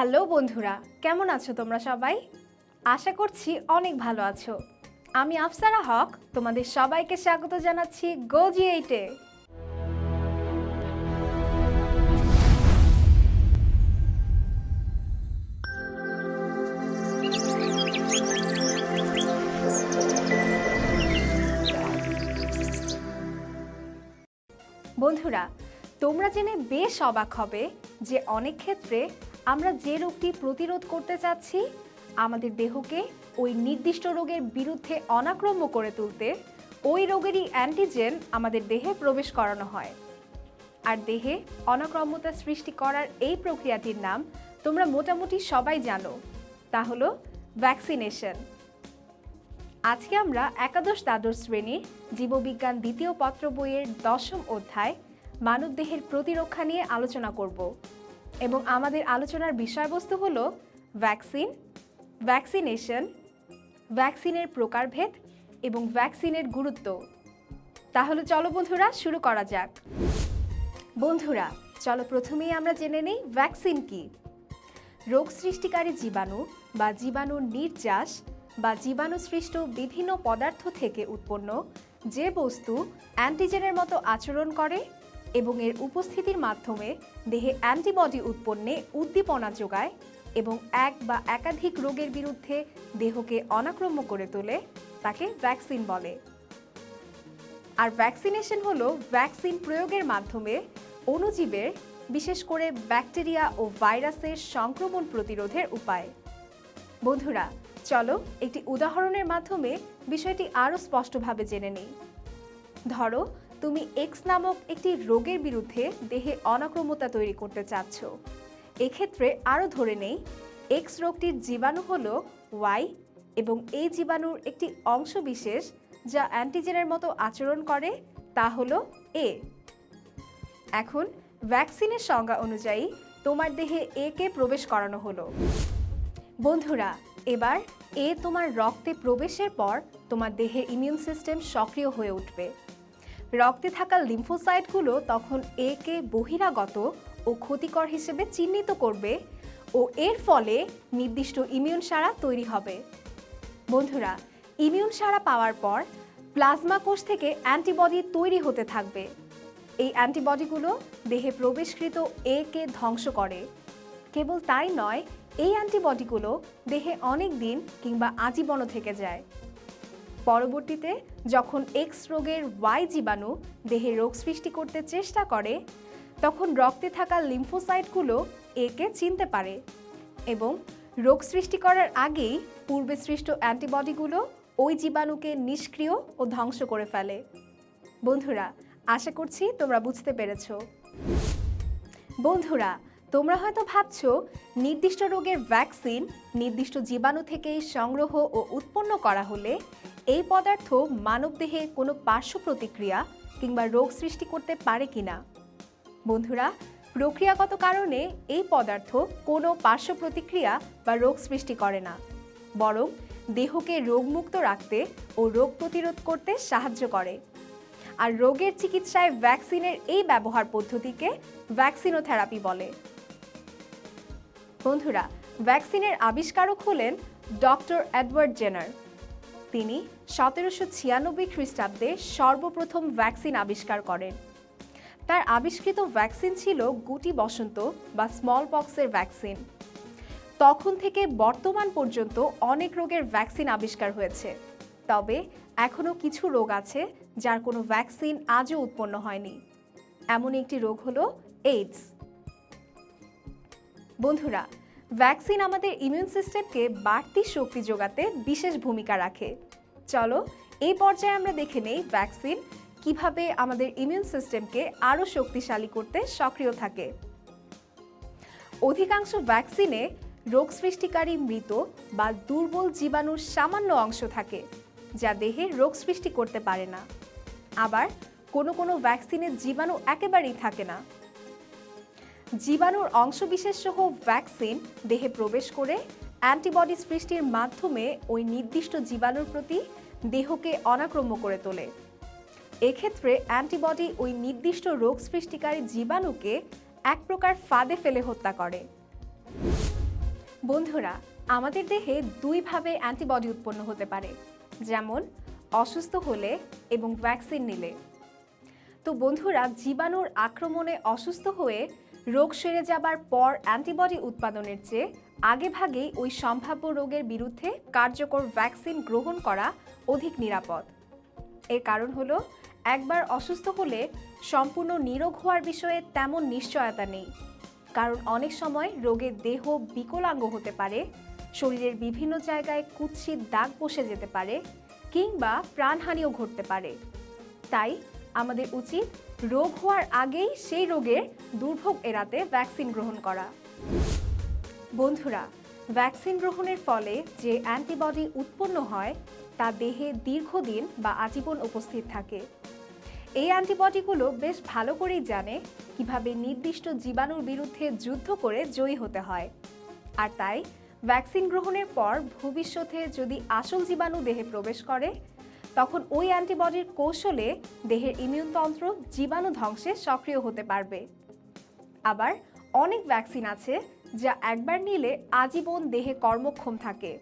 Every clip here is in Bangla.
হ্যালো বন্ধুরা, কেমন আছো তোমরা সবাই? আশা করছি অনেক ভালো আছো। আমি আফসারা হক, তোমাদের সবাইকে স্বাগত জানাচ্ছি গোজি এইটে বন্ধুরা, তোমরা জেনে বেশ অবাক হবে যে অনেক ক্ষেত্রে আমরা যে রোগটি প্রতিরোধ করতে চাচ্ছি, আমাদের দেহকে ওই নির্দিষ্ট রোগের বিরুদ্ধে অনাক্রম্য করে তুলতে ওই রোগেরই অ্যান্টিজেন আমাদের দেহে প্রবেশ করানো হয়। আর দেহে অনাক্রম্যতা সৃষ্টি করার এই প্রক্রিয়াটির নাম তোমরা মোটামুটি সবাই জানো, তা হলো ভ্যাকসিনেশন আজকে আমরা একাদশ দ্বাদশ শ্রেণির জীববিজ্ঞান দ্বিতীয় পত্র বইয়ের দশম অধ্যায় মানবদেহের প্রতিরক্ষা নিয়ে আলোচনা করব। এবং আমাদের আলোচনার বিষয়বস্তু হলো ভ্যাকসিন ভ্যাকসিনেশন ভ্যাকসিনের প্রকারভেদ এবং ভ্যাকসিনের গুরুত্ব। তাহলে চলো বন্ধুরা, শুরু করা যাক। বন্ধুরা, চলো প্রথমেই আমরা জেনে নেই ভ্যাকসিন কি। রোগ সৃষ্টিকারী জীবাণু বা জীবাণুর নির্যাস বা জীবাণু সৃষ্ট বিভিন্ন পদার্থ থেকে উৎপন্ন যে বস্তু অ্যান্টিজেনের মতো আচরণ করে এবং এর উপস্থিতির মাধ্যমে দেহে অ্যান্টিবডি উৎপন্নে উদ্দীপনা যোগায় এবং এক বা একাধিক রোগের বিরুদ্ধে দেহকে অনাক্রম্য করে তোলে, তাকে ভ্যাকসিন বলে। আর ভ্যাকসিনেশন হলো ভ্যাকসিন প্রয়োগের মাধ্যমে অণুজীবের, বিশেষ করে ব্যাকটেরিয়া ও ভাইরাসের সংক্রমণ প্রতিরোধের উপায়। বন্ধুরা, চলো একটি উদাহরণের মাধ্যমে বিষয়টি আরও স্পষ্টভাবে জেনে নিই। ধরো তুমি এক্স নামক একটি রোগের বিরুদ্ধে দেহে অনাক্রমতা তৈরি করতে চাচ্ছ। এক্ষেত্রে আরও ধরে নেই এক্স রোগটির জীবাণু হল ওয়াই এবং এই জীবাণুর একটি অংশ বিশেষ যা অ্যান্টিজেনের মতো আচরণ করে, তা হল এ এখন ভ্যাকসিনের সংজ্ঞা অনুযায়ী তোমার দেহে এ কে প্রবেশ করানো হলো। বন্ধুরা, এবার এ তোমার রক্তে প্রবেশের পর তোমার দেহের ইমিউন সিস্টেম সক্রিয় হয়ে উঠবে। রক্তে থাকা লিম্ফোসাইটগুলো তখন একে বহিরাগত ও ক্ষতিকর হিসেবে চিহ্নিত করবে ও এর ফলে নির্দিষ্ট ইমিউন সারা তৈরি হবে। বন্ধুরা, ইমিউন সারা পাওয়ার পর প্লাজমা কোষ থেকে অ্যান্টিবডি তৈরি হতে থাকবে। এই অ্যান্টিবডিগুলো দেহে প্রবেশকৃত এ কে ধ্বংস করে। কেবল তাই নয়, এই অ্যান্টিবডিগুলো দেহে অনেক দিন কিংবা আজীবনও থেকে যায়। পরবর্তীতে যখন এক্স রোগের ওয়াই জীবাণু দেহে রোগ সৃষ্টি করতে চেষ্টা করে, তখন রক্তে থাকা লিম্ফোসাইটগুলো একে চিনতে পারে এবং রোগ সৃষ্টি করার আগেই পূর্বে সৃষ্ট অ্যান্টিবডিগুলো ওই জীবাণুকে নিষ্ক্রিয় ও ধ্বংস করে ফেলে। বন্ধুরা, আশা করছি তোমরা বুঝতে পেরেছ। বন্ধুরা, তোমরা হয়তো ভাবছ, নির্দিষ্ট রোগের ভ্যাকসিন নির্দিষ্ট জীবাণু থেকেই সংগ্রহ ও উৎপন্ন করা হলে এই পদার্থ মানবদেহে কোনো পার্শ্ব প্রতিক্রিয়া কিংবা রোগ সৃষ্টি করতে পারে কিনা? বন্ধুরা, প্রক্রিয়াগত কারণে এই পদার্থ কোনো পার্শ্ব প্রতিক্রিয়া বা রোগ সৃষ্টি করে না। বরং দেহকে রোগমুক্ত রাখতে ও রোগ প্রতিরোধ করতে সাহায্য করে। আর রোগের চিকিৎসায় ভ্যাকসিনের এই ব্যবহার পদ্ধতিকে ভ্যাকসিনোথেরাপি বলে। বন্ধুরা, ভ্যাকসিনের আবিষ্কারক হলেন ডক্টর এডওয়ার্ড জেনার। তিনি সতেরোশো ছিয়ানব্বই খ্রিস্টাব্দে সর্বপ্রথম ভ্যাকসিন আবিষ্কার করেন। তার আবিষ্কৃত ভ্যাকসিন ছিল গুটি বসন্ত বা স্মল পক্সের ভ্যাকসিন। তখন থেকে বর্তমান পর্যন্ত অনেক রোগের ভ্যাকসিন আবিষ্কার হয়েছে। তবে এখনও কিছু রোগ আছে যার কোনো ভ্যাকসিন আজও উৎপন্ন হয়নি। এমন একটি রোগ হলো এইডস বন্ধুরা, ভ্যাকসিন আমাদের ইমিউন সিস্টেমকে বাড়তি শক্তি যোগাতে বিশেষ ভূমিকা রাখে। চলো, এই পর্যায়ে আমরা দেখে নেই ভ্যাকসিন কীভাবে আমাদের ইমিউন সিস্টেমকে আরও শক্তিশালী করতে সক্রিয় থাকে। অধিকাংশ ভ্যাকসিনে রোগ সৃষ্টিকারী মৃত বা দুর্বল জীবাণুর সামান্য অংশ থাকে, যা দেহে রোগ সৃষ্টি করতে পারে না। আবার কোনো কোনো ভ্যাকসিনের জীবাণু একেবারেই থাকে না। জীবাণুর অংশবিশেষ সহ ভ্যাকসিন দেহে প্রবেশ করে অ্যান্টিবডি সৃষ্টির মাধ্যমে ওই নির্দিষ্ট জীবাণুর প্রতি দেহকে অনাক্রম্য করে তোলে। এক্ষেত্রে অ্যান্টিবডি ওই নির্দিষ্ট রোগ সৃষ্টিকারী জীবাণুকে এক প্রকার ফাঁদে ফেলে হত্যা করে। বন্ধুরা, আমাদের দেহে দুইভাবে অ্যান্টিবডি উৎপন্ন হতে পারে, যেমন অসুস্থ হলে এবং ভ্যাকসিন নিলে। তো বন্ধুরা, জীবাণুর আক্রমণে অসুস্থ হয়ে রোগ সেরে যাবার পর অ্যান্টিবডি উৎপাদনের চেয়ে আগেভাগেই ওই সম্ভাব্য রোগের বিরুদ্ধে কার্যকর ভ্যাকসিন গ্রহণ করা অধিক নিরাপদ। এর কারণ হলো, একবার অসুস্থ হলে সম্পূর্ণ নিরোগ হওয়ার বিষয়ে তেমন নিশ্চয়তা নেই। কারণ অনেক সময় রোগের দেহ বিকলাঙ্গ হতে পারে, শরীরের বিভিন্ন জায়গায় কুৎসিত দাগ বসে যেতে পারে, কিংবা প্রাণহানিও ঘটতে পারে। তাই আমাদের উচিত রোগ হওয়ার আগেই সেই রোগের দুর্ভোগ এড়াতে ভ্যাকসিন গ্রহণ করা। বন্ধুরা, ভ্যাকসিন গ্রহণের ফলে যে অ্যান্টিবডি উৎপন্ন হয়, তা দেহে দীর্ঘদিন বা আজীবন উপস্থিত থাকে। এই অ্যান্টিবডিগুলো বেশ ভালো করেই জানে কীভাবে নির্দিষ্ট জীবাণুর বিরুদ্ধে যুদ্ধ করে জয়ী হতে হয়। আর তাই, ভ্যাকসিন গ্রহণের পর ভবিষ্যতে যদি আসল জীবাণু দেহে প্রবেশ করে, তখন ওই অ্যান্টিবডির কৌশলে দেহের ইমিউনতন্ত্র জীবাণু ধ্বংসে সক্রিয় হতে পারবে। আবার অনেক ভ্যাকসিন আছে যা একবার নিলে আজীবন দেহে কর্মক্ষম থাকে।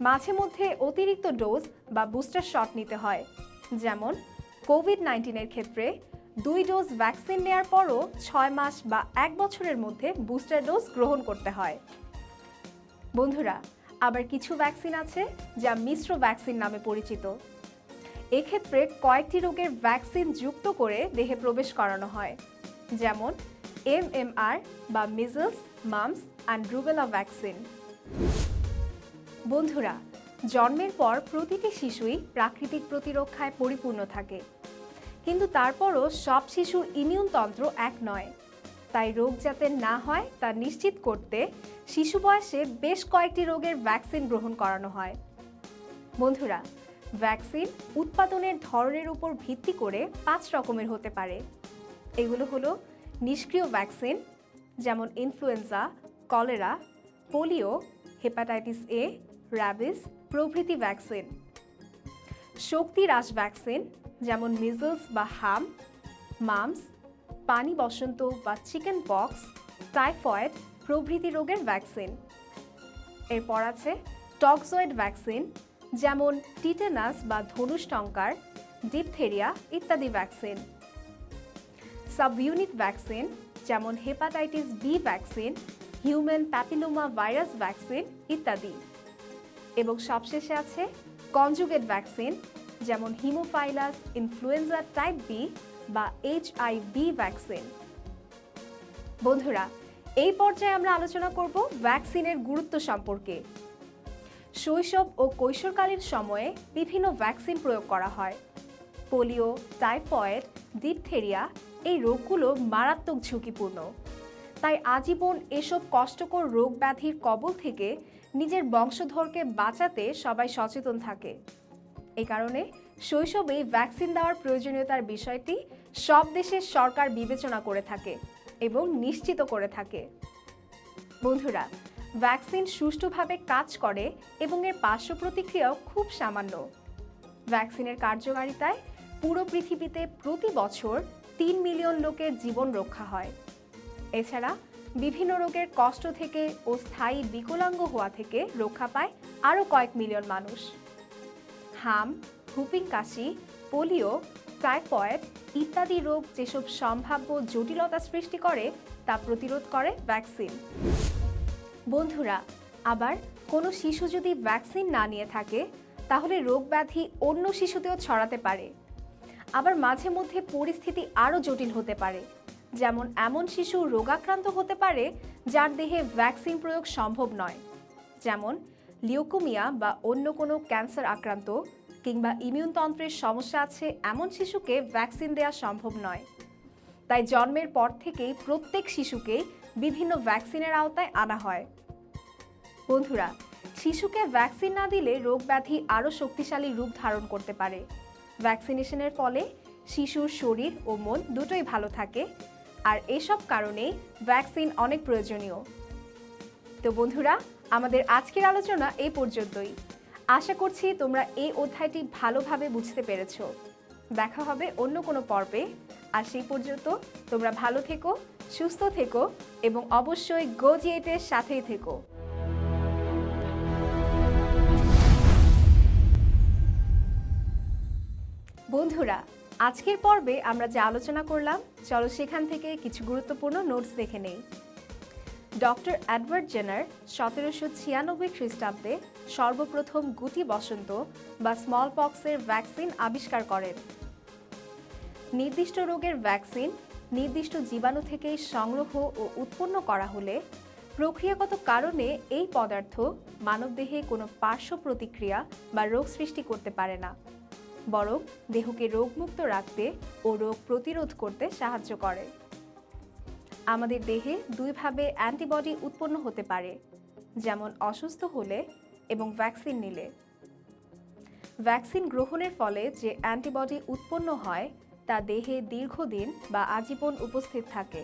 মাঝে মধ্যে অতিরিক্ত ডোজ বা বুস্টার শট নিতে হয়। যেমন কোভিড নাইন্টিনের ক্ষেত্রে দুই ডোজ ভ্যাকসিন নেয়ার পরও ছয় মাস বা এক বছরের মধ্যে বুস্টার ডোজ গ্রহণ করতে হয়। বন্ধুরা, আবার কিছু ভ্যাকসিন আছে যা মিশ্র ভ্যাকসিন নামে পরিচিত। এক্ষেত্রে কয়েকটি রোগের ভ্যাকসিন যুক্ত করে দেহে প্রবেশ করানো হয়। যেমন এমএমআর বা measles mumps and rubella vaccine বন্ধুরা, জন্মের পর প্রতিটি শিশুই প্রাকৃতিক প্রতিরক্ষায় পরিপূর্ণ থাকে। কিন্তু তারপরও সব শিশুর ইমিউনতন্ত্র এক নয়। তাই রোগ যাতে না হয় তা নিশ্চিত করতে শিশু বয়সে বেশ কয়েকটি রোগের ভ্যাকসিন গ্রহণ করানো হয়। বন্ধুরা ভ্যাকসিন উৎপাদনের ধরনের উপর ভিত্তি করে পাঁচ রকমের হতে পারে। এগুলো হলো নিষ্ক্রিয় ভ্যাকসিন যেমন influenza cholera polio hepatitis A rabies প্রভৃতি ভ্যাকসিন শক্তি হ্রাস ভ্যাকসিন যেমন মিজলস বা হাম মামস পানি বসন্ত বা চিকেন পক্স টাইফয়েড প্রভৃতি রোগের ভ্যাকসিন এরপর আছে টক্সয়েড ভ্যাকসিন যেমন টিটেনাস বা ধনুষ্টঙ্কার ডিপথেরিয়া ইত্যাদি ভ্যাকসিন সাবইউনিট ভ্যাকসিন যেমন hepatitis B vaccine human papilloma virus vaccine ইত্যাদি। এবং সবশেষে আছে কনজুগেট ভ্যাকসিন যেমন হিমোফাইলাস ইনফ্লুয়েঞ্জা টাইপ বি বা এইচআইভি ভ্যাকসিন বন্ধুরা, এই পর্যায়ে আমরা আলোচনা করব ভ্যাকসিনের গুরুত্ব সম্পর্কে। শৈশব ও কৈশোরকালীন সময়ে বিভিন্ন ভ্যাকসিন প্রয়োগ করা হয়। পোলিও টাইফয়েড ডিপথেরিয়া এই রোগগুলো মারাত্মক ঝুঁকিপূর্ণ। তাই আজীবন এসব কষ্টকর রোগ ব্যাধির কবল থেকে নিজের বংশধরকে বাঁচাতে সবাই সচেতন থাকে। এই কারণে শৈশবেই ভ্যাকসিন দেওয়ার প্রয়োজনীয়তার বিষয়টি সব দেশের সরকার বিবেচনা করে থাকে এবং নিশ্চিত করে থাকে। বন্ধুরা, ভ্যাকসিন সুষ্ঠুভাবে কাজ করে এবং এর পার্শ্ব প্রতিক্রিয়াও খুব সামান্য। ভ্যাকসিনের কার্যকারিতায় পুরো পৃথিবীতে প্রতি বছর তিন মিলিয়ন লোকের জীবন রক্ষা হয়। এছাড়া বিভিন্ন রোগের কষ্ট থেকে ও স্থায়ী বিকলাঙ্গ হওয়া থেকে রক্ষা পায় আরও কয়েক মিলিয়ন মানুষ। হাম, হুপিং কাশি, পোলিও, টাইফয়েড ইত্যাদি রোগ যেসব সম্ভাব্য জটিলতা সৃষ্টি করে তা প্রতিরোধ করে ভ্যাকসিন। বন্ধুরা, আবার কোনো শিশু যদি ভ্যাকসিন না নিয়ে থাকে, তাহলে রোগ ব্যাধি অন্য শিশুতেও ছড়াতে পারে। আবার মাঝে মধ্যে পরিস্থিতি আরও জটিল হতে পারে। যেমন এমন শিশু রোগাক্রান্ত হতে পারে যার দেহে ভ্যাকসিন প্রয়োগ সম্ভব নয়। যেমন লিওকোমিয়া বা অন্য কোনো ক্যান্সার আক্রান্ত কিংবা ইমিউনতন্ত্রের সমস্যা আছে এমন শিশুকে ভ্যাকসিন দেওয়া সম্ভব নয়। তাই জন্মের পর থেকেই প্রত্যেক শিশুকে বিভিন্ন ভ্যাকসিনের আওতায় আনা হয়। বন্ধুরা, শিশুকে ভ্যাকসিন না দিলে রোগ ব্যাধি আরও শক্তিশালী রূপ ধারণ করতে পারে। ভ্যাকসিনেশনের ফলে শিশুর শরীর ও মন দুটোই ভালো থাকে। আর এসব কারণেই ভ্যাকসিন অনেক প্রয়োজনীয়। তো বন্ধুরা, আমাদের আজকের আলোচনা এই পর্যন্তই। আশা করছি তোমরা এই অধ্যায়টি ভালোভাবে বুঝতে পেরেছ। দেখা হবে অন্য কোনো পর্বে। আর সেই পর্যন্ত তোমরা ভালো থেকো, সুস্থ থেকো এবং অবশ্যই গোজিয়েটের সাথেই থেকো। বন্ধুরা, আজকের পর্বে আমরা যে আলোচনা করলাম, চলো সেখান থেকে কিছু গুরুত্বপূর্ণ নোটস দেখে নেই। ডক্টর অ্যাডওয়ার্ড জেনার সতেরোশো ছিয়ানব্বই খ্রিস্টাব্দে সর্বপ্রথম গুটি বসন্ত বা স্মল পক্সের ভ্যাকসিন আবিষ্কার করেন। নির্দিষ্ট রোগের ভ্যাকসিন নির্দিষ্ট জীবাণু থেকে সংগ্রহ ও উৎপন্ন করা হলে প্রক্রিয়াগত কারণে এই পদার্থ মানবদেহে কোনো পার্শ্ব প্রতিক্রিয়া বা রোগ সৃষ্টি করতে পারে না। বরং দেহকে রোগমুক্ত রাখতে ও রোগ প্রতিরোধ করতে সাহায্য করে। আমাদের দেহে দুইভাবে অ্যান্টিবডি উৎপন্ন হতে পারে, যেমন অসুস্থ হলে এবং ভ্যাকসিন নিলে। ভ্যাকসিন গ্রহণের ফলে যে অ্যান্টিবডি উৎপন্ন হয়, তা দেহে দীর্ঘদিন বা আজীবন উপস্থিত থাকে।